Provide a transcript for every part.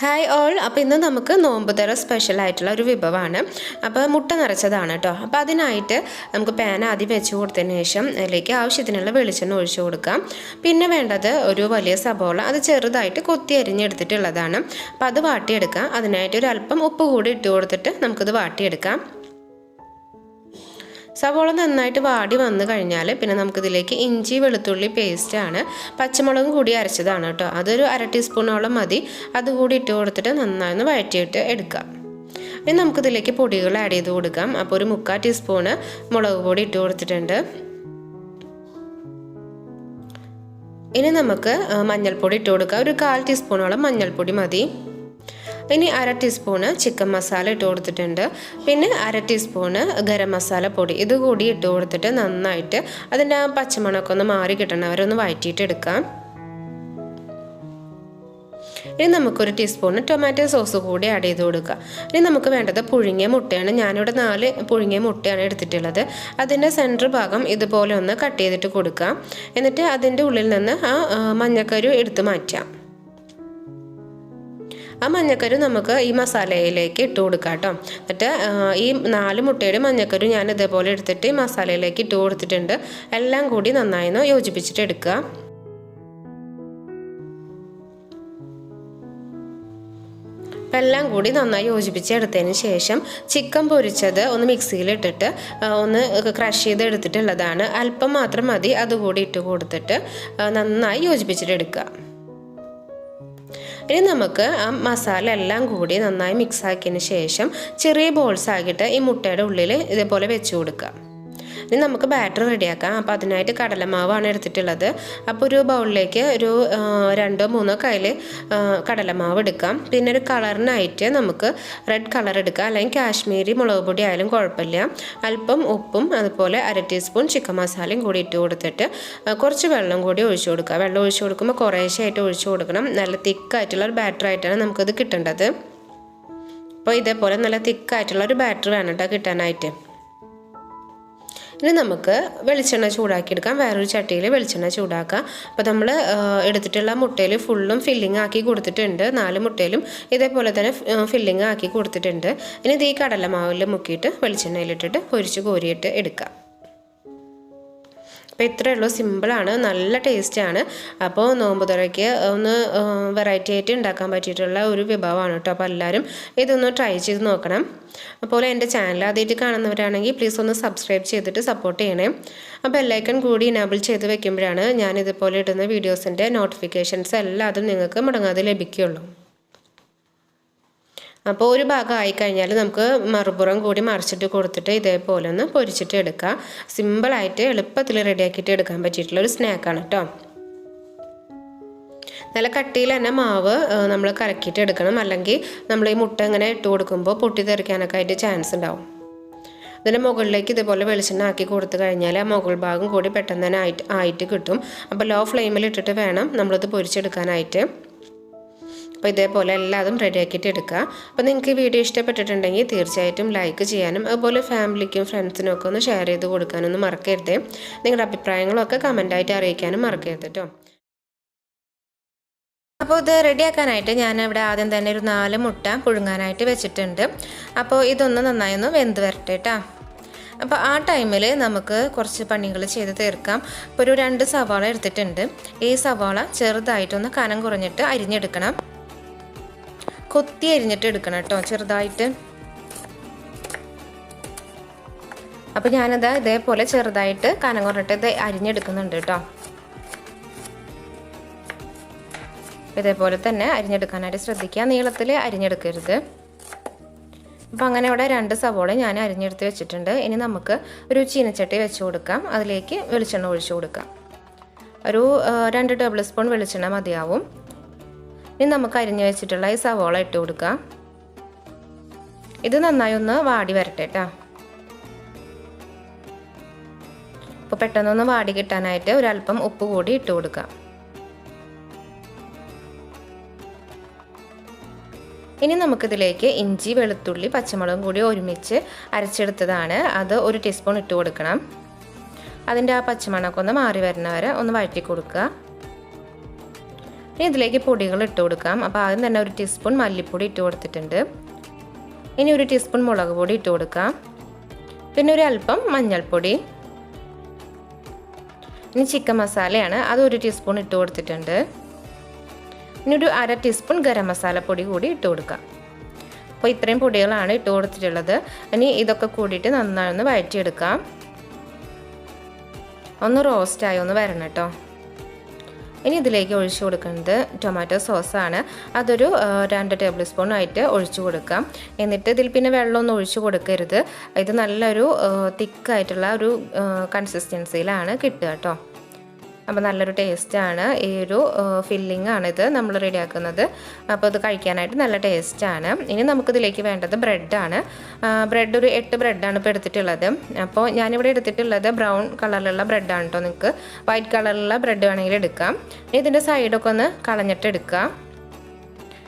Hi all അപ്പോൾ ഇന്ന് നമുക്ക് നോമ്പ് തറ സ്പെഷ്യൽ ആയിട്ടുള്ള ഒരു വിഭവമാണ്. അപ്പോൾ മുട്ട നിറച്ചതാണ് കേട്ടോ അപ്പോൾ അതിനായിട്ട് നമുക്ക് പാൻ ആദ്യം വെച്ച് കൊടുത്തതിന് ശേഷം അതിലേക്ക് ആവശ്യത്തിനുള്ള വെളിച്ചെണ്ണ ഒഴിച്ചു കൊടുക്കാം. പിന്നെ വേണ്ടത് ഒരു വലിയ സബോള അത് ചെറുതായിട്ട് കൊത്തി അരിഞ്ഞെടുത്തിട്ടുള്ളതാണ്. അപ്പോൾ അത് വാട്ടിയെടുക്കാം. അതിനായിട്ട് ഒരു അല്പം ഉപ്പ് കൂടി ഇട്ട് കൊടുത്തിട്ട് നമുക്കത് വാട്ടിയെടുക്കാം. സവോള നന്നായിട്ട് വാടി വന്നു കഴിഞ്ഞാൽ പിന്നെ നമുക്കിതിലേക്ക് ഇഞ്ചി വെളുത്തുള്ളി പേസ്റ്റാണ് പച്ചമുളകും കൂടി അരച്ചതാണ് കേട്ടോ. അതൊരു അര ടീസ്പൂണോളം മതി. അതുകൂടി ഇട്ട് കൊടുത്തിട്ട് നന്നായി ഒന്ന് വഴറ്റിയിട്ട് എടുക്കാം. ഇനി നമുക്കിതിലേക്ക് പൊടികൾ ആഡ് ചെയ്ത് കൊടുക്കാം. അപ്പോൾ ഒരു മുക്കാൽ ടീസ്പൂണ് മുളക് പൊടി ഇട്ട് കൊടുത്തിട്ടുണ്ട്. ഇനി നമുക്ക് മഞ്ഞൾപ്പൊടി ഇട്ട് കൊടുക്കാം. ഒരു കാൽ ടീസ്പൂണോളം മഞ്ഞൾപ്പൊടി മതി. ഇനി അര ടീസ്പൂണ് ചിക്കൻ മസാല ഇട്ട് കൊടുത്തിട്ടുണ്ട്. പിന്നെ അര ടീസ്പൂണ് ഗരം മസാല പൊടി. ഇത് കൂടി ഇട്ട് കൊടുത്തിട്ട് നന്നായിട്ട് അതിന്റെ ആ പച്ചമണമൊക്കെ ഒന്ന് മാറി കിട്ടണവരെ ഒന്ന് വഴറ്റിയിട്ട് എടുക്കാം. ഇനി നമുക്കൊരു ടീസ്പൂണ് ടൊമാറ്റോ സോസ് കൂടി ആഡ് ചെയ്ത് കൊടുക്കുക. ഇനി നമുക്ക് വേണ്ടത് പുഴുങ്ങിയ മുട്ടയാണ്. ഞാനിവിടെ നാല് പുഴുങ്ങിയ മുട്ടയാണ് എടുത്തിട്ടുള്ളത്. അതിന്റെ സെന്റർ ഭാഗം ഇതുപോലെ ഒന്ന് കട്ട് ചെയ്തിട്ട് കൊടുക്കാം എന്നിട്ട് അതിന്റെ ഉള്ളിൽ നിന്ന് ആ മഞ്ഞക്കരു എടുത്ത് മാറ്റാം. ആ മഞ്ഞക്കരു നമുക്ക് ഈ മസാലയിലേക്ക് ഇട്ട് കൊടുക്കാം കേട്ടോ എന്നിട്ട് ഈ നാല് മുട്ടയുടെ മഞ്ഞക്കരു ഞാൻ ഇതേപോലെ എടുത്തിട്ട് ഈ മസാലയിലേക്ക് ഇട്ട് കൊടുത്തിട്ടുണ്ട്. എല്ലാം കൂടി നന്നായി ഒന്ന് യോജിപ്പിച്ചിട്ട് എടുക്കുക. എല്ലാം കൂടി നന്നായി യോജിപ്പിച്ച് എടുത്തതിന് ശേഷം ചിക്കൻ പൊരിച്ചത് ഒന്ന് മിക്സിയിലിട്ടിട്ട് ഒന്ന് ക്രഷ് ചെയ്ത് എടുത്തിട്ടുള്ളതാണ്. അല്പം മാത്രം മതി അതുകൂടി ഇട്ട് കൊടുത്തിട്ട് നന്നായി യോജിപ്പിച്ചിട്ട് എടുക്കുക. ഇനി നമുക്ക് ആ മസാല എല്ലാം കൂടി നന്നായി മിക്സ് ആക്കിയതിന് ശേഷം ചെറിയ ബോൾസ് ആക്കിയിട്ട് ഈ മുട്ടയുടെ ഉള്ളിൽ ഇതേപോലെ വെച്ച് കൊടുക്കുക ഇനി നമുക്ക് ബാറ്റർ റെഡിയാക്കാം അപ്പോൾ അതിനായിട്ട് കടലമാവാണ് എടുത്തിട്ടുള്ളത്. അപ്പോൾ ഒരു ബൗളിലേക്ക് ഒരു രണ്ടോ മൂന്നോ കയ്യിൽ കടലമാവ് എടുക്കാം. പിന്നെ ഒരു കളറിനായിട്ട് നമുക്ക് റെഡ് കളർ എടുക്കാം. അല്ലെങ്കിൽ കാശ്മീരി മുളക് പൊടി ആയാലും കുഴപ്പമില്ല. അല്പം ഉപ്പും അതുപോലെ അര ടീസ്പൂൺ ചിക്കൻ മസാലയും കൂടി ഇട്ട് കൊടുത്തിട്ട് കുറച്ച് വെള്ളം കൂടി ഒഴിച്ചു കൊടുക്കുക. വെള്ളം ഒഴിച്ചു കൊടുക്കുമ്പോൾ കുറേശ്ശായിട്ട് ഒഴിച്ചു കൊടുക്കണം. നല്ല തിക്കായിട്ടുള്ള ഒരു ബാറ്റർ ആയിട്ടാണ് നമുക്കത് കിട്ടേണ്ടത്. അപ്പോൾ ഇതേപോലെ നല്ല തിക്കായിട്ടുള്ള ഒരു ബാറ്റർ വേണം കേട്ടോ കിട്ടാനായിട്ട്. ഇനി നമുക്ക് വെളിച്ചെണ്ണ ചൂടാക്കിയെടുക്കാം. വേറൊരു ചട്ടിയിൽ വെളിച്ചെണ്ണ ചൂടാക്കാം. അപ്പോൾ നമ്മൾ എടുത്തിട്ടുള്ള മുട്ടയിൽ ഫുള്ളും ഫില്ലിംഗ് ആക്കി കൊടുത്തിട്ടുണ്ട്. നാല് മുട്ടയിലും ഇതേപോലെ തന്നെ ഫില്ലിംഗ് ആക്കി കൊടുത്തിട്ടുണ്ട്. ഇനി ഇത് ഈ കടലമാവിൽ മുക്കിയിട്ട് വെളിച്ചെണ്ണയിലിട്ടിട്ട് പൊരിച്ച് കോരിയിട്ട് എടുക്കാം. അപ്പോൾ ഇത്രയേ ഉള്ളൂ. സിമ്പിളാണ് നല്ല ടേസ്റ്റാണ് അപ്പോൾ നോമ്പ് തുറയ്ക്ക് ഒന്ന് വെറൈറ്റി ആയിട്ട് ഉണ്ടാക്കാൻ പറ്റിയിട്ടുള്ള ഒരു വിഭവമാണ് കേട്ടോ. അപ്പോൾ എല്ലാവരും ഇതൊന്ന് ട്രൈ ചെയ്ത് നോക്കണം. അപ്പോൾ എന്റെ ചാനൽ ആദ്യമായിട്ട് കാണുന്നവരാണെങ്കിൽ പ്ലീസ് ഒന്ന് സബ്സ്ക്രൈബ് ചെയ്തിട്ട് സപ്പോർട്ട് ചെയ്യണേ. അപ്പോൾ ബെല്ലൈക്കൺ കൂടി ഇനാബിൾ ചെയ്ത് വെക്കുമ്പോഴാണ് ഞാൻ ഇതുപോലെ ഇടുന്ന വീഡിയോസിന്റെ നോട്ടിഫിക്കേഷൻസ് എല്ലാതും നിങ്ങൾക്ക് മുടങ്ങാതെ ലഭിക്കുകയുള്ളൂ. അപ്പോൾ ഒരു ഭാഗം ആയിക്കഴിഞ്ഞാൽ നമുക്ക് മറുപുറം കൂടി മറിച്ചിട്ട് കൊടുത്തിട്ട് ഇതേപോലെ ഒന്ന് പൊരിച്ചിട്ട് എടുക്കുക സിമ്പിളായിട്ട് എളുപ്പത്തിൽ റെഡിയാക്കിയിട്ട് എടുക്കാൻ പറ്റിയിട്ടുള്ള ഒരു സ്നാക്കാണ് കേട്ടോ നല്ല കട്ടിയിൽ തന്നെ മാവ് നമ്മൾ കലക്കിയിട്ട് എടുക്കണം. അല്ലെങ്കിൽ നമ്മൾ ഈ മുട്ട ഇങ്ങനെ ഇട്ട് കൊടുക്കുമ്പോൾ പൊട്ടി പൊട്ടിത്തെറിക്കാനൊക്കെ ആയിട്ട് ചാൻസ് ഉണ്ടാവും. അതിന്റെ മുകളിലേക്ക് ഇതുപോലെ വെളിച്ചെണ്ണ ആക്കി കൊടുത്തു കഴിഞ്ഞാൽ ആ മുകൾ ഭാഗം കൂടി പെട്ടെന്ന് തന്നെ ആയിട്ട് ആയിട്ട് കിട്ടും. അപ്പോൾ ലോ ഫ്ലെയിമിൽ ഇട്ടിട്ട് വേണം നമ്മളത് പൊരിച്ചെടുക്കാനായിട്ട്. അപ്പോൾ ഇതേപോലെ എല്ലാതും റെഡിയാക്കിയിട്ട് എടുക്കുക. അപ്പോൾ നിങ്ങൾക്ക് ഈ വീഡിയോ ഇഷ്ടപ്പെട്ടിട്ടുണ്ടെങ്കിൽ തീർച്ചയായിട്ടും ലൈക്ക് ചെയ്യാനും അതുപോലെ ഫാമിലിക്കും ഫ്രണ്ട്സിനും ഒക്കെ ഒന്ന് ഷെയർ ചെയ്ത് കൊടുക്കാനൊന്നും മറക്കരുത്. നിങ്ങളുടെ അഭിപ്രായങ്ങളൊക്കെ കമന്റായിട്ട് അറിയിക്കാനും മറക്കരുത് കേട്ടോ. അപ്പോൾ ഇത് റെഡിയാക്കാനായിട്ട് ഞാൻ ഇവിടെ ആദ്യം തന്നെ ഒരു നാല് മുട്ട പുഴുങ്ങാനായിട്ട് വെച്ചിട്ടുണ്ട്. അപ്പോൾ ഇതൊന്ന് നന്നായി ഒന്ന് വെന്ത് വരട്ടെ കേട്ടോ. അപ്പോൾ ആ ടൈമിൽ നമുക്ക് കുറച്ച് പണികൾ ചെയ്ത് തീർക്കാം. ഇപ്പോൾ ഒരു രണ്ട് സവാള എടുത്തിട്ടുണ്ട്. ഈ സവാള ചെറുതായിട്ടൊന്ന് കനം കുറഞ്ഞിട്ട് അരിഞ്ഞെടുക്കണം. കൊത്തി അരിഞ്ഞിട്ട് എടുക്കണം കേട്ടോ ചെറുതായിട്ട്. അപ്പോൾ ഞാനത് ഇതേപോലെ ചെറുതായിട്ട് കനം കുറഞ്ഞിട്ട് ഇത് അരിഞ്ഞെടുക്കുന്നുണ്ട് കേട്ടോ. ഇതേപോലെ തന്നെ അരിഞ്ഞെടുക്കാനായിട്ട് ശ്രദ്ധിക്കുക. നീളത്തിൽ അരിഞ്ഞെടുക്കരുത്. അപ്പം അങ്ങനെ ഇവിടെ രണ്ട് സവോള ഞാൻ അരിഞ്ഞെടുത്ത് വെച്ചിട്ടുണ്ട്. ഇനി നമുക്ക് ഒരു ചീനച്ചട്ടി വെച്ച് കൊടുക്കാം. അതിലേക്ക് വെളിച്ചെണ്ണ ഒഴിച്ചു കൊടുക്കാം. ഒരു രണ്ട് ടേബിൾ സ്പൂൺ വെളിച്ചെണ്ണ മതിയാവും. ഇനി നമുക്ക് അരിഞ്ഞു വെച്ചിട്ടുള്ള ഈ സവോള ഇട്ട് കൊടുക്കാം. ഇത് നന്നായി ഒന്ന് വാടി വരട്ടെ കേട്ടോ അപ്പോൾ പെട്ടെന്നൊന്ന് വാടി കിട്ടാനായിട്ട് ഒരല്പം ഉപ്പ് കൂടി ഇട്ട് കൊടുക്കാം. ഇനി നമുക്കിതിലേക്ക് ഇഞ്ചി വെളുത്തുള്ളി പച്ചമുളകും കൂടി ഒരുമിച്ച് അരച്ചെടുത്തതാണ്. അത് ഒരു ടീസ്പൂൺ ഇട്ട് കൊടുക്കണം. അതിന്റെ ആ പച്ചമണക്കൊന്ന് മാറി വരുന്നവരെ ഒന്ന് വഴറ്റി കൊടുക്കുക. ഇനി ഇതിലേക്ക് പൊടികൾ ഇട്ട് കൊടുക്കാം. അപ്പോൾ ആദ്യം തന്നെ ഒരു ടീസ്പൂൺ മല്ലിപ്പൊടി ഇട്ട് കൊടുത്തിട്ടുണ്ട്. ഇനി ഒരു ടീസ്പൂൺ മുളക് പൊടി ഇട്ട് കൊടുക്കാം. പിന്നെ ഒരു അല്പം മഞ്ഞൾപ്പൊടി. ഇനി ചിക്കൻ മസാലയാണ്. അത് ഒരു ടീസ്പൂൺ ഇട്ട് കൊടുത്തിട്ടുണ്ട്. ഇനി ഒരു അര ടീസ്പൂൺ ഗരം മസാലപ്പൊടി കൂടി ഇട്ട് കൊടുക്കാം. അപ്പോൾ ഇത്രയും പൊടികളാണ് ഇട്ട് കൊടുത്തിട്ടുള്ളത്. ഇനി ഇതൊക്കെ കൂടിയിട്ട് നന്നായി ഒന്ന് വഴറ്റിയെടുക്കാം. ഒന്ന് റോസ്റ്റായി ഒന്ന് വരണം കേട്ടോ. ഇനി ഇതിലേക്ക് ഒഴിച്ചു കൊടുക്കുന്നത് ടൊമാറ്റോ സോസാണ് അതൊരു രണ്ട് ടേബിൾ സ്പൂൺ ആയിട്ട് ഒഴിച്ചു കൊടുക്കാം. എന്നിട്ട് ഇതിൽ പിന്നെ വെള്ളമൊന്നും ഒഴിച്ചു കൊടുക്കരുത്. ഇത് നല്ലൊരു തിക്കായിട്ടുള്ള ഒരു കൺസിസ്റ്റൻസിയിലാണ് കിട്ടുക കേട്ടോ അപ്പോൾ നല്ലൊരു ടേസ്റ്റാണ്. ഈ ഒരു ഫില്ലിംഗ് ആണിത് നമ്മൾ റെഡിയാക്കുന്നത്. അപ്പോൾ ഇത് കഴിക്കാനായിട്ട് നല്ല ടേസ്റ്റാണ്. ഇനി നമുക്കിതിലേക്ക് വേണ്ടത് ബ്രെഡാണ്. ബ്രെഡ് ഒരു എട്ട് ബ്രെഡാണ് ഇപ്പോൾ എടുത്തിട്ടുള്ളത്. അപ്പോൾ ഞാനിവിടെ എടുത്തിട്ടുള്ളത് ബ്രൗൺ കളറിലുള്ള ബ്രെഡാണ് കേട്ടോ നിങ്ങൾക്ക് വൈറ്റ് കളറിലുള്ള ബ്രെഡ് വേണമെങ്കിൽ എടുക്കാം. ഇനി ഇതിന്റെ സൈഡൊക്കെ ഒന്ന് കളഞ്ഞിട്ട് എടുക്കാം.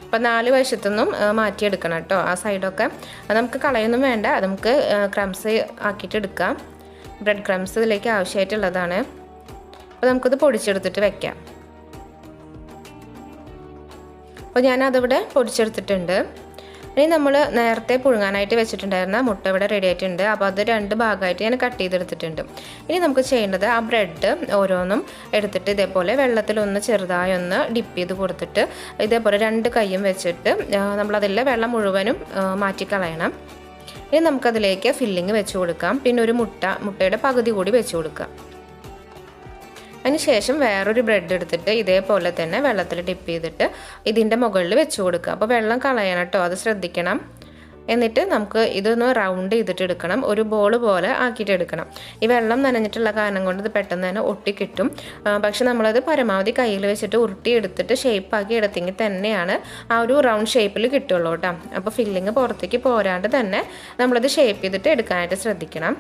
അപ്പോൾ നാല് വശത്തുനിന്നും മാറ്റിയെടുക്കണം കേട്ടോ ആ സൈഡൊക്കെ. നമുക്ക് കളയൊന്നും വേണ്ട. നമുക്ക് ക്രംസ് ആക്കിയിട്ട് എടുക്കാം. ബ്രെഡ് ക്രംസ് ഇതിലേക്ക് ആവശ്യമായിട്ടുള്ളതാണ്. അപ്പോൾ നമുക്കത് പൊടിച്ചെടുത്തിട്ട് വെക്കാം. അപ്പോൾ ഞാനതിവിടെ പൊടിച്ചെടുത്തിട്ടുണ്ട്. ഇനി നമ്മൾ നേരത്തെ പുഴുങ്ങാനായിട്ട് വെച്ചിട്ടുണ്ടായിരുന്ന മുട്ട ഇവിടെ റെഡി ആയിട്ടുണ്ട്. അപ്പോൾ അത് രണ്ട് ഭാഗമായിട്ട് ഞാൻ കട്ട് ചെയ്തെടുത്തിട്ടുണ്ട്. ഇനി നമുക്ക് ചെയ്യേണ്ടത് ആ ബ്രെഡ് ഓരോന്നും എടുത്തിട്ട് ഇതേപോലെ വെള്ളത്തിലൊന്ന് ചെറുതായി ഒന്ന് ഡിപ്പ് ചെയ്ത് കൊടുത്തിട്ട് ഇതേപോലെ രണ്ട് കൈയും വെച്ചിട്ട് നമ്മളതിലെ വെള്ളം മുഴുവനും മാറ്റിക്കളയണം ഇനി നമുക്കതിലേക്ക് ഫില്ലിങ് വെച്ച് കൊടുക്കാം. പിന്നെ ഒരു മുട്ട മുട്ടയുടെ പകുതി കൂടി വെച്ച് കൊടുക്കാം. അതിനുശേഷം വേറൊരു ബ്രെഡ് എടുത്തിട്ട് ഇതേപോലെ തന്നെ വെള്ളത്തിൽ ഡിപ്പ് ചെയ്തിട്ട് ഇതിന്റെ മുകളിൽ വെച്ച് കൊടുക്കുക. അപ്പോൾ വെള്ളം കളയണം കേട്ടോ അത് ശ്രദ്ധിക്കണം. എന്നിട്ട് നമുക്ക് ഇതൊന്ന് റൗണ്ട് ചെയ്തിട്ട് എടുക്കണം. ഒരു ബോൾ പോലെ ആക്കിയിട്ട് എടുക്കണം. ഈ വെള്ളം നനഞ്ഞിട്ടുള്ള കാരണം കൊണ്ട് ഇത് പെട്ടെന്ന് തന്നെ ഒട്ടിക്കിട്ടും. പക്ഷെ നമ്മളത് പരമാവധി കയ്യിൽ വെച്ചിട്ട് ഉരുട്ടി എടുത്തിട്ട് ഷേപ്പാക്കി എടുത്തെങ്കിൽ തന്നെയാണ് ആ ഒരു റൗണ്ട് ഷേപ്പിൽ കിട്ടുള്ളൂ കേട്ടോ. അപ്പോൾ ഫില്ലിങ് പുറത്തേക്ക് പോരാണ്ട് തന്നെ നമ്മളത് ഷേപ്പ് ചെയ്തിട്ട് എടുക്കാനായിട്ട് ശ്രദ്ധിക്കണം.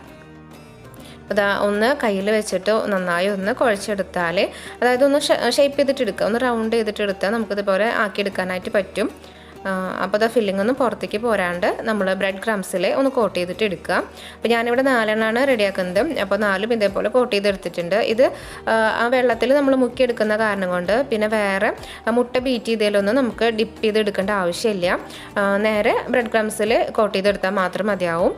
അതാ ഒന്ന് കയ്യിൽ വെച്ചിട്ട് നന്നായി ഒന്ന് കുഴച്ചെടുത്താൽ അതായത് ഒന്ന് ഷേപ്പ് ചെയ്തിട്ട് എടുക്കുക ഒന്ന് റൗണ്ട് ചെയ്തിട്ട് എടുത്താൽ നമുക്കിതുപോലെ ആക്കിയെടുക്കാനായിട്ട് പറ്റും. അപ്പോൾ അത് ഫില്ലിംഗ് ഒന്ന് പുറത്തേക്ക് പോരാണ്ട് നമ്മൾ ബ്രെഡ് ക്രംസിൽ ഒന്ന് കോട്ട് ചെയ്തിട്ട് എടുക്കുക അപ്പോൾ ഞാനിവിടെ നാലെണ്ണമാണ് റെഡിയാക്കുന്നത് അപ്പോൾ നാലും ഇതേപോലെ കോട്ട് ചെയ്തെടുത്തിട്ടുണ്ട്. ഇത് ആ വെള്ളത്തിൽ നമ്മൾ മുക്കിയെടുക്കുന്ന കാരണം കൊണ്ട് പിന്നെ വേറെ മുട്ട ബീറ്റ് ചെയ്തതിലൊന്നും നമുക്ക് ഡിപ്പ് ചെയ്ത് എടുക്കേണ്ട ആവശ്യമില്ല നേരെ ബ്രെഡ് ക്രംസിൽ കോട്ട് ചെയ്തെടുത്താൽ മാത്രം മതിയാവും.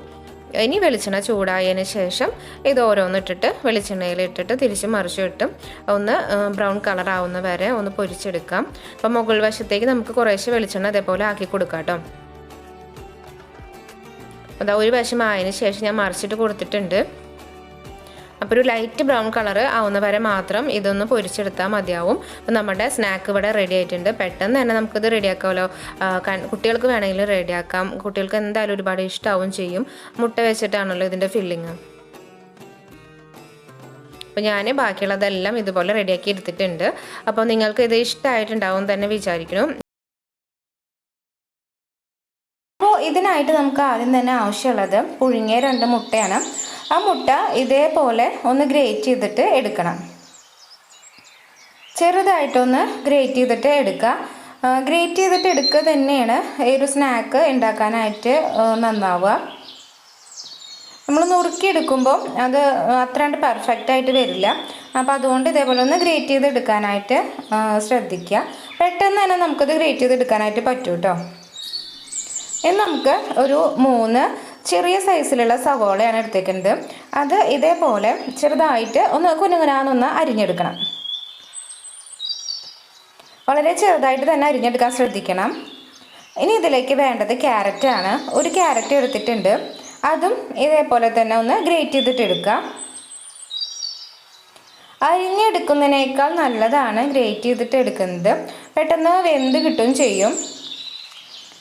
ഇനി വെളിച്ചെണ്ണ ചൂടായതിന് ശേഷം ഇത് ഓരോന്നിട്ടിട്ട് വെളിച്ചെണ്ണയിൽ ഇട്ടിട്ട് തിരിച്ച് മറിച്ചിട്ടും ഒന്ന് ബ്രൗൺ കളർ ആവുന്ന വരെ ഒന്ന് പൊരിച്ചെടുക്കാം. അപ്പം മുകൾ വശത്തേക്ക് നമുക്ക് കുറേശ്ശെ വെളിച്ചെണ്ണ ഇതേപോലെ ആക്കി കൊടുക്കാം കേട്ടോ. അതാ ഒരു വശം ആയതിന് ശേഷം ഞാൻ മറിച്ചിട്ട് കൊടുത്തിട്ടുണ്ട്. അപ്പോൾ ഒരു ലൈറ്റ് ബ്രൗൺ കളർ ആവുന്ന വരെ മാത്രം ഇതൊന്ന് പൊരിച്ചെടുത്താൽ മതിയാവും. അപ്പോൾ നമ്മുടെ സ്നാക്ക് ഇവിടെ റെഡി ആയിട്ടുണ്ട്. പെട്ടെന്ന് തന്നെ നമുക്കിത് റെഡിയാക്കാമല്ലോ കുട്ടികൾക്ക് വേണമെങ്കിൽ റെഡിയാക്കാം കുട്ടികൾക്ക് എന്തായാലും ഒരുപാട് ഇഷ്ടമാവും ചെയ്യും. മുട്ട വെച്ചിട്ടാണല്ലോ ഇതിന്റെ ഫില്ലിങ് അപ്പോൾ ഞാൻ ബാക്കിയുള്ളതെല്ലാം ഇതുപോലെ റെഡിയാക്കി എടുത്തിട്ടുണ്ട്. അപ്പോൾ നിങ്ങൾക്ക് ഇത് ഇഷ്ടമായിട്ടുണ്ടാവും തന്നെ വിചാരിക്കണം അപ്പോൾ ഇതിനായിട്ട് നമുക്ക് ആദ്യം തന്നെ ആവശ്യമുള്ളത് പുഴുങ്ങിയ രണ്ട് മുട്ടയാണ്. ആ മുട്ട ഇതേപോലെ ഒന്ന് ഗ്രേറ്റ് ചെയ്തിട്ട് എടുക്കണം. ചെറുതായിട്ടൊന്ന് ഗ്രേറ്റ് ചെയ്തിട്ട് എടുക്കുക. ഗ്രേറ്റ് ചെയ്തിട്ട് എടുക്കുക തന്നെയാണ് ഈ ഒരു സ്നാക്ക് ഉണ്ടാക്കാനായിട്ട് നന്നാവുക. നമ്മൾ നുറുക്കിയെടുക്കുമ്പോൾ അത് അത്രണ്ട് പെർഫെക്റ്റ് ആയിട്ട് വരില്ല. അപ്പോൾ അതുകൊണ്ട് ഇതേപോലെ ഒന്ന് ഗ്രേറ്റ് ചെയ്ത് എടുക്കാനായിട്ട് ശ്രദ്ധിക്കുക. പെട്ടെന്ന് തന്നെ നമുക്കത് ഗ്രേറ്റ് ചെയ്ത് എടുക്കാനായിട്ട് പറ്റും കേട്ടോ ഇനി നമുക്ക് ഒരു മൂന്ന് ചെറിയ സൈസിലുള്ള സവോളയാണ് എടുത്തേക്കുന്നത്. അത് ഇതേപോലെ ചെറുതായിട്ട് ഒന്ന് കുനുകുനാന്നൊന്ന് അരിഞ്ഞെടുക്കണം. വളരെ ചെറുതായിട്ട് തന്നെ അരിഞ്ഞെടുക്കാൻ ശ്രദ്ധിക്കണം. ഇനി ഇതിലേക്ക് വേണ്ടത് ക്യാരറ്റാണ് ഒരു ക്യാരറ്റ് എടുത്തിട്ടുണ്ട്. അതും ഇതേപോലെ തന്നെ ഒന്ന് ഗ്രേറ്റ് ചെയ്തിട്ട് എടുക്കുക അരിഞ്ഞെടുക്കുന്നതിനേക്കാൾ നല്ലതാണ് ഗ്രേറ്റ് ചെയ്തിട്ട് എടുക്കുന്നത്. പെട്ടെന്ന് വെന്ത് കിട്ടുകയും ചെയ്യും.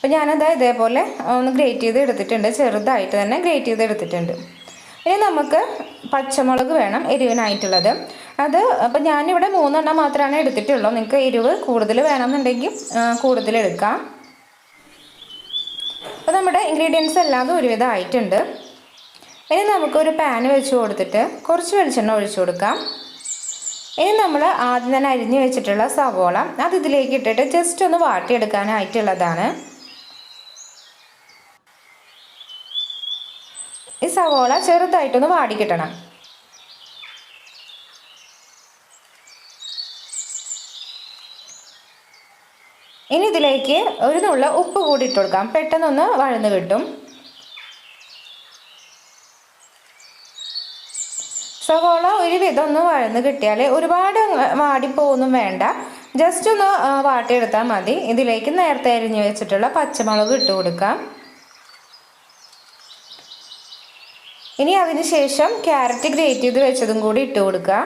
അപ്പോൾ ഞാനത് ഇതേപോലെ ഒന്ന് ഗ്രേറ്റ് ചെയ്ത് എടുത്തിട്ടുണ്ട്. ചെറുതായിട്ട് തന്നെ ഗ്രേറ്റ് ചെയ്ത് എടുത്തിട്ടുണ്ട്. ഇനി നമുക്ക് പച്ചമുളക് വേണം എരിവിനായിട്ടുള്ളത്. അത് അപ്പോൾ ഞാനിവിടെ മൂന്നെണ്ണം മാത്രമാണ് എടുത്തിട്ടുള്ളൂ. നിങ്ങൾക്ക് എരിവ് കൂടുതൽ വേണമെന്നുണ്ടെങ്കിൽ കൂടുതൽ എടുക്കാം. അപ്പോൾ നമ്മുടെ ഇൻഗ്രീഡിയൻസ് എല്ലാം ഒരുവിധം ആയിട്ടുണ്ട് ഇനി നമുക്കൊരു പാൻ വെച്ച് കൊടുത്തിട്ട് കുറച്ച് വെളിച്ചെണ്ണ ഒഴിച്ചു കൊടുക്കാം. ഇനി നമ്മൾ ആദ്യം തന്നെ അരിഞ്ഞ് വെച്ചിട്ടുള്ള സവോള അത് ഇതിലേക്ക് ഇട്ടിട്ട് ജസ്റ്റ് ഒന്ന് വാട്ടിയെടുക്കാനായിട്ടുള്ളതാണ്. ഈ സവോള ചെറുതായിട്ടൊന്ന് വാടിക്കിട്ടണം ഇനി ഇതിലേക്ക് ഒരു നുള്ള ഉപ്പ് കൂടി ഇട്ട് കൊടുക്കാം. പെട്ടെന്നൊന്ന് വഴന്ന് കിട്ടും. സവോള ഒരു വിധം ഒന്ന് വഴന്ന് കിട്ടിയാൽ ഒരുപാട് വാടിപ്പോവൊന്നും വേണ്ട. ജസ്റ്റ് ഒന്ന് വാട്ടിയെടുത്താൽ മതി. ഇതിലേക്ക് നേരത്തെ അരിഞ്ഞു വെച്ചിട്ടുള്ള പച്ചമുളക് ഇട്ട് കൊടുക്കാം. ഇനി അതിനുശേഷം ക്യാരറ്റ് ഗ്രേറ്റ് ചെയ്ത് വെച്ചതും കൂടി ഇട്ട് കൊടുക്കുക.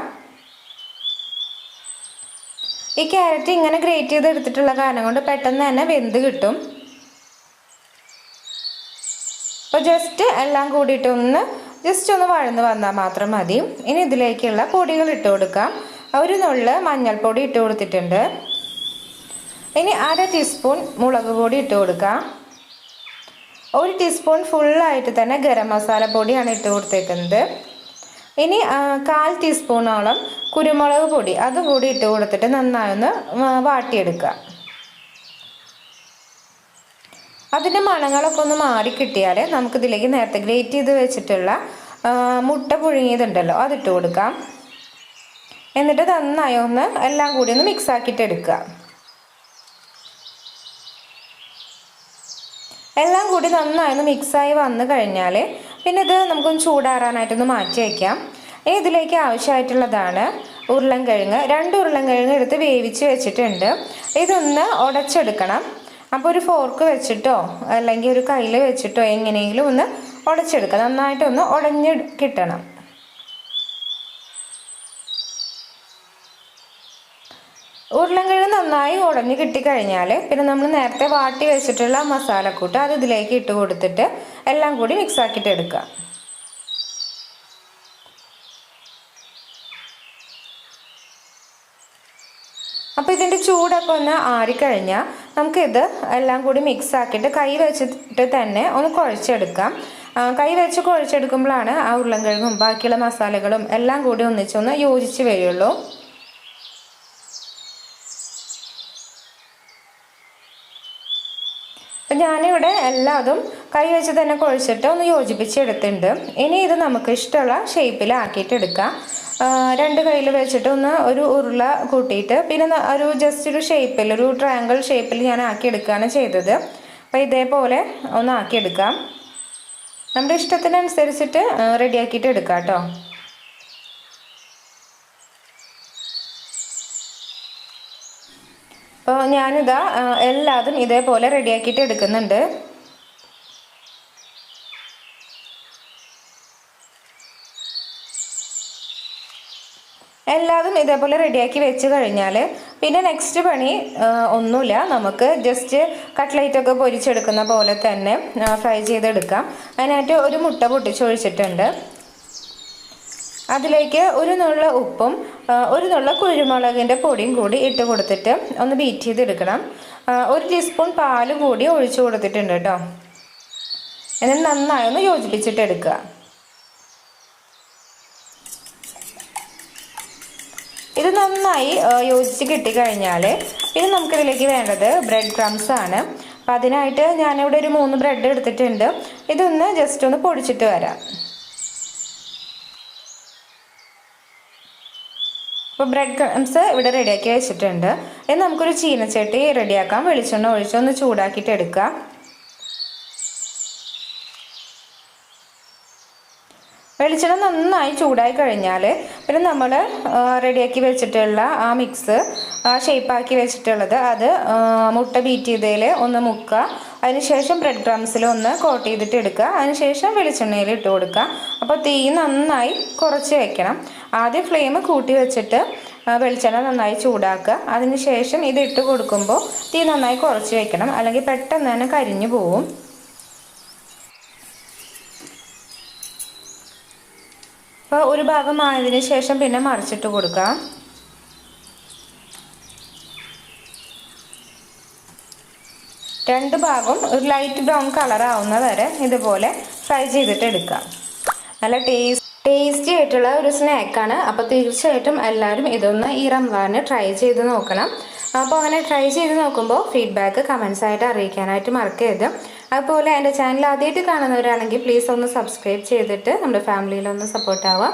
ഈ ക്യാരറ്റ് ഇങ്ങനെ ഗ്രേറ്റ് ചെയ്ത് എടുത്തിട്ടുള്ള കാരണം കൊണ്ട് പെട്ടെന്ന് തന്നെ വെന്ത് കിട്ടും. അപ്പോൾ ജസ്റ്റ് എല്ലാം കൂടിയിട്ട് ഒന്ന് ജസ്റ്റ് ഒന്ന് വഴന്ന് വന്നാൽ മാത്രം മതി. ഇനി ഇതിലേക്കുള്ള പൊടികൾ ഇട്ട് കൊടുക്കാം ഒരു നുള്ള് മഞ്ഞൾപ്പൊടി ഇട്ട് കൊടുത്തിട്ടുണ്ട്. ഇനി അര ടീസ്പൂൺ മുളക് പൊടി ഇട്ട് കൊടുക്കാം ഒരു ടീസ്പൂൺ ഫുള്ളായിട്ട് തന്നെ ഗരം മസാല പൊടിയാണ് ഇട്ട് കൊടുത്തേക്കുന്നത്. ഇനി കാൽ ടീസ്പൂണോളം കുരുമുളക് പൊടി അതും കൂടി ഇട്ട് കൊടുത്തിട്ട് നന്നായി ഒന്ന് വാ- വാട്ടിയെടുക്കുക. അതിന്റെ മണങ്ങളൊക്കെ ഒന്ന് മാറി കിട്ടിയാൽ നമുക്കിതിലേക്ക് നേരത്തെ ഗ്രേറ്റ് ചെയ്ത് വെച്ചിട്ടുള്ള മുട്ട പുഴുങ്ങിയതുണ്ടല്ലോ അതിട്ട് കൊടുക്കാം. എന്നിട്ട് നന്നായി ഒന്ന് എല്ലാം കൂടി ഒന്ന് മിക്സ് ആക്കിയിട്ട് എടുക്കുക എല്ലാം കൂടി നന്നായി മിക്സായി വന്നു കഴിഞ്ഞാൽ പിന്നെ ഇത് നമുക്കൊന്ന് ചൂടാറാനായിട്ടൊന്ന് മാറ്റി വയ്ക്കാം ഇനി ഇതിലേക്ക് ആവശ്യമായിട്ടുള്ളതാണ് ഉരുളൻകിഴങ്ങ്. രണ്ട് ഉരുളൻകിഴങ്ങ് എടുത്ത് വേവിച്ച് വെച്ചിട്ടുണ്ട്. ഇതൊന്ന് ഉടച്ചെടുക്കണം അപ്പോൾ ഒരു ഫോർക്ക് വെച്ചിട്ടോ അല്ലെങ്കിൽ ഒരു കയ്യിൽ വെച്ചിട്ടോ എങ്ങനെയെങ്കിലും ഒന്ന് ഉടച്ചെടുക്കുക നന്നായിട്ടൊന്ന് ഉടഞ്ഞ് കിട്ടണം. ഉരുളൻകിഴങ്ങ് നന്നായി ഉടഞ്ഞ് കിട്ടിക്കഴിഞ്ഞാൽ പിന്നെ നമ്മൾ നേരത്തെ വാട്ടി വെച്ചിട്ടുള്ള മസാലക്കൂട്ട് അത് ഇതിലേക്ക് ഇട്ട് കൊടുത്തിട്ട് എല്ലാം കൂടി മിക്സ് ആക്കിയിട്ട് എടുക്കുക. അപ്പോൾ ഇതിന്റെ ചൂടൊക്കെ ഒന്ന് ആറിക്കഴിഞ്ഞാൽ നമുക്കിത് എല്ലാം കൂടി മിക്സ് ആക്കിയിട്ട് കൈ വെച്ചിട്ട് തന്നെ ഒന്ന് കുഴച്ചെടുക്കാം. കൈ വെച്ച് കുഴച്ചെടുക്കുമ്പോഴാണ് ആ ഉരുളൻകിഴങ്ങും ബാക്കിയുള്ള മസാലകളും എല്ലാം കൂടി ഒന്നിച്ചൊന്ന് യോജിച്ച് വരികയുള്ളൂ അപ്പം ഞാനിവിടെ എല്ലാതും കൈ വെച്ച് തന്നെ കുഴച്ചിട്ട് ഒന്ന് യോജിപ്പിച്ചെടുത്തിട്ടുണ്ട് ഇനി ഇത് നമുക്ക് ഇഷ്ടമുള്ള ഷേപ്പിലാക്കിയിട്ട് എടുക്കാം. രണ്ട് കയ്യിൽ വെച്ചിട്ട് ഒന്ന് ഒരു ഉരുള കൂട്ടിയിട്ട് പിന്നെ ഒരു ജസ്റ്റ് ഒരു ഷേപ്പിൽ ഒരു ട്രയാങ്കിൾ ഷേപ്പിൽ ഞാൻ ആക്കിയെടുക്കുകയാണ് ചെയ്തത്. അപ്പോൾ ഇതേപോലെ ഒന്ന് ആക്കിയെടുക്കാം നമ്മുടെ ഇഷ്ടത്തിനനുസരിച്ചിട്ട് റെഡിയാക്കിയിട്ട് എടുക്കാം കേട്ടോ. അപ്പോൾ ഞാനിതാ എല്ലാതും ഇതേപോലെ റെഡിയാക്കിയിട്ട് എടുക്കുന്നുണ്ട്. എല്ലാതും ഇതേപോലെ റെഡിയാക്കി വെച്ച് കഴിഞ്ഞാൽ പിന്നെ നെക്സ്റ്റ് പണി ഒന്നുമില്ല. നമുക്ക് ജസ്റ്റ് കട്ട്ലൈറ്റൊക്കെ പൊരിച്ചെടുക്കുന്ന പോലെ തന്നെ ഫ്രൈ ചെയ്തെടുക്കാം. അതിനായിട്ട് ഒരു മുട്ട പൊട്ടിച്ചൊഴിച്ചിട്ടുണ്ട്. അതിലേക്ക് ഒരു നുള്ള ഉപ്പും ഒരു നുള്ള കുരുമുളകിന്റെ പൊടിയും കൂടി ഇട്ട് കൊടുത്തിട്ട് ഒന്ന് ബീറ്റ് ചെയ്തെടുക്കണം. ഒരു ടീസ്പൂൺ പാൽ കൂടി ഒഴിച്ചു കൊടുത്തിട്ടുണ്ട് കേട്ടോ എന്നിട്ട് നന്നായി ഒന്ന് യോജിപ്പിച്ചിട്ട് എടുക്കുക. ഇത് നന്നായി യോജിച്ച് കിട്ടിക്കഴിഞ്ഞാൽ പിന്നെ നമുക്കിതിലേക്ക് വേണ്ടത് ബ്രെഡ് ക്രംസ് ആണ്. അപ്പം അതിനായിട്ട് ഞാനിവിടെ ഒരു മൂന്ന് ബ്രെഡ് എടുത്തിട്ടുണ്ട്. ഇതൊന്ന് ജസ്റ്റ് ഒന്ന് പൊടിച്ചിട്ട് വരാം. അപ്പോൾ ബ്രെഡ് ക്രംസ് ഇവിടെ റെഡിയാക്കി വെച്ചിട്ടുണ്ട്. ഇനി നമുക്കൊരു ചീനച്ചട്ടി റെഡിയാക്കാം വെളിച്ചെണ്ണ ഒഴിച്ച് ഒന്ന് ചൂടാക്കിയിട്ട് എടുക്കുക. വെളിച്ചെണ്ണ നന്നായി ചൂടായി കഴിഞ്ഞാൽ പിന്നെ നമ്മൾ റെഡിയാക്കി വെച്ചിട്ടുള്ള ആ മിക്സ് ആ ഷേപ്പാക്കി വെച്ചിട്ടുള്ളത് അത് മുട്ട ബീറ്റ് ചെയ്തതിൽ ഒന്ന് മുക്കുക. അതിനുശേഷം ബ്രെഡ് ക്രംസിൽ ഒന്ന് കോട്ട് ചെയ്തിട്ട് എടുക്കുക. അതിനുശേഷം വെളിച്ചെണ്ണയിൽ ഇട്ട് കൊടുക്കുക. അപ്പോൾ തീ നന്നായി കുറച്ച് വെക്കണം. ആദ്യം ഫ്ലെയിം കൂട്ടി വെച്ചിട്ട് വെളിച്ചെണ്ണ നന്നായി ചൂടാക്കുക. അതിനുശേഷം ഇത് ഇട്ട് കൊടുക്കുമ്പോൾ തീ നന്നായി കുറച്ച് വെക്കണം. അല്ലെങ്കിൽ പെട്ടെന്ന് തന്നെ കരിഞ്ഞു പോവും. അപ്പോൾ ഒരു ഭാഗം ആയതിനു ശേഷം പിന്നെ മറിച്ചിട്ട് കൊടുക്കാം രണ്ട് ഭാഗവും ഒരു ലൈറ്റ് ബ്രൗൺ കളർ ആവുന്ന വരെ ഇതുപോലെ ഫ്രൈ ചെയ്തിട്ട് എടുക്കാം നല്ല ടേസ്റ്റ് ടേസ്റ്റി ആയിട്ടുള്ള ഒരു സ്നാക്കാണ് അപ്പോൾ തീർച്ചയായിട്ടും എല്ലാവരും ഇതൊന്ന് ഈ റംസാന് ട്രൈ ചെയ്ത് നോക്കണം. അപ്പോൾ അങ്ങനെ ട്രൈ ചെയ്ത് നോക്കുമ്പോൾ ഫീഡ്ബാക്ക് കമൻസ് ആയിട്ട് അറിയിക്കാനായിട്ട് മറക്കരുത്. അതുപോലെ എന്റെ ചാനൽ ആദ്യമായിട്ട് കാണുന്നവരാണെങ്കിൽ പ്ലീസ് ഒന്ന് സബ്സ്ക്രൈബ് ചെയ്തിട്ട് നമ്മുടെ ഫാമിലിയിലൊന്ന് സപ്പോർട്ട് ആവാം